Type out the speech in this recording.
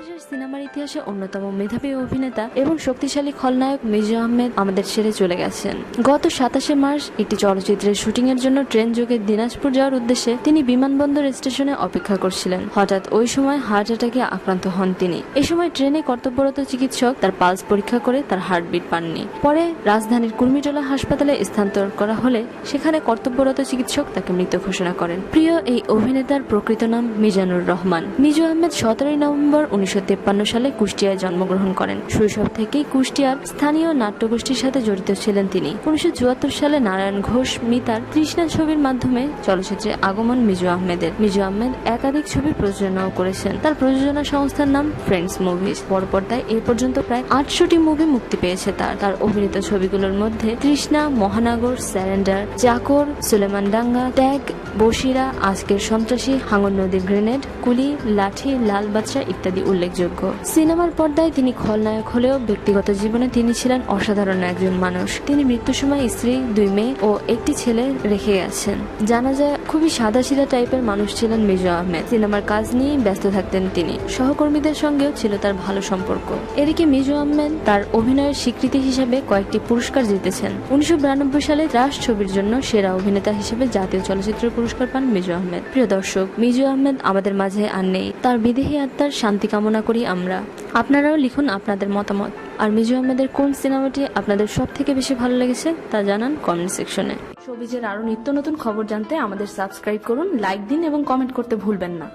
বাংলাদেশের সিনেমার ইতিহাসে অন্যতম মেধাবী অভিনেতা এবং শক্তিশালী খলনায়ক মিজু আহমেদ আমাদের ছেড়ে চলে গেছেন। গত সাতাশে মার্চ একটি চলচ্চিত্রের শুটিং এর জন্য ট্রেন যোগে দিনাজপুর যাওয়ার উদ্দেশ্যে তিনি বিমানবন্দর স্টেশনে অপেক্ষা করছিলেন। হঠাৎ ওই সময় হার্ট অ্যাটাকে আক্রান্ত হন তিনি। এই সময় ট্রেনে কর্তব্যরত চিকিৎসক তার পালস পরীক্ষা করে তার হার্টবিট পাননি। পরে রাজধানীর কুর্মিটোলা হাসপাতালে স্থানান্তর করা হলে সেখানে কর্তব্যরত চিকিৎসক তাকে মৃত ঘোষণা করেন। প্রিয় এই অভিনেতার প্রকৃত নাম মিজানুর রহমান। মিজু আহমেদ সতেরোই নভেম্বর উনিশশো সালে কুষ্টিয়ায় জন্মগ্রহণ করেন। শৈশব থেকেই কুষ্টিয়ার স্থানীয় নাট্যগোষ্ঠীর সাথে জড়িত ছিলেন তিনি। উনিশশো সালে নারায়ণ ঘোষ মিতার তৃষ্ণা ছবির মাধ্যমে চলচ্চিত্রে আগমন মিজু আহমেদের। মিজু আহমেদ একাধিক ছবি প্রযোজনাও করেছেন। তার প্রযোজনা সংস্থার নাম ফ্রেন্ডস মুভিজ বড় পর্দায় এ পর্যন্ত প্রায় আটশোটি মুভি মুক্তি পেয়েছে তার। তার অভিনীত ছবিগুলোর মধ্যে তৃষ্ণা, মহানগর স্যারেন্ডার চাকর সুলেমান ডাঙ্গা ট্যাগ বসিরা আজকের সন্ত্রাসী, হাঙ্গর নদীর গ্রেনেড, কুলি, লাঠি, লাল বাচ্চা ইত্যাদি উল্লেখযোগ্য। সিনেমার পর্দায় তিনি খলনায়ক হলেও ব্যক্তিগত জীবনে তিনি ছিলেন অসাধারণ একজন মানুষ। তিনি মৃত্যুর সময় স্ত্রী, দুই মেয়ে ও একটি ছেলে রেখে গেছেন। জানা যায়, খুবই সাদাসিধা টাইপের মানুষ ছিলেন মিজু আহমেদ। সিনেমার কাজ নিয়েই ব্যস্ত থাকতেন তিনি। সহকর্মীদের সঙ্গেও ছিল তার ভালো সম্পর্ক। এদিকে মিজু আহমেদ তার অভিনয়ের স্বীকৃতি হিসেবে কয়েকটি পুরস্কার জিতেছেন। উনিশশো বিরানব্বই সালে রাজ ছবির জন্য সেরা অভিনেতা হিসেবে জাতীয় চলচ্চিত্র পুরস্কার পান মিজু আহমেদ। প্রিয় দর্শক মিজু আহমেদ আমাদের মাঝে আর নেই। তার বিদেহী আত্মার শান্তি কামনা করি আমরা। আপনারাও লিখুন আপনাদের মতামত। আর মিজু আহমেদের কোন সিনেমাটি আপনাদের সব থেকে বেশি ভালো লেগেছে তা জানান কমেন্ট সেকশনে। সবিজের আরও নিত্য নতুন খবর জানতে আমাদের সাবস্ক্রাইব করুন, লাইক দিন এবং কমেন্ট করতে ভুলবেন না।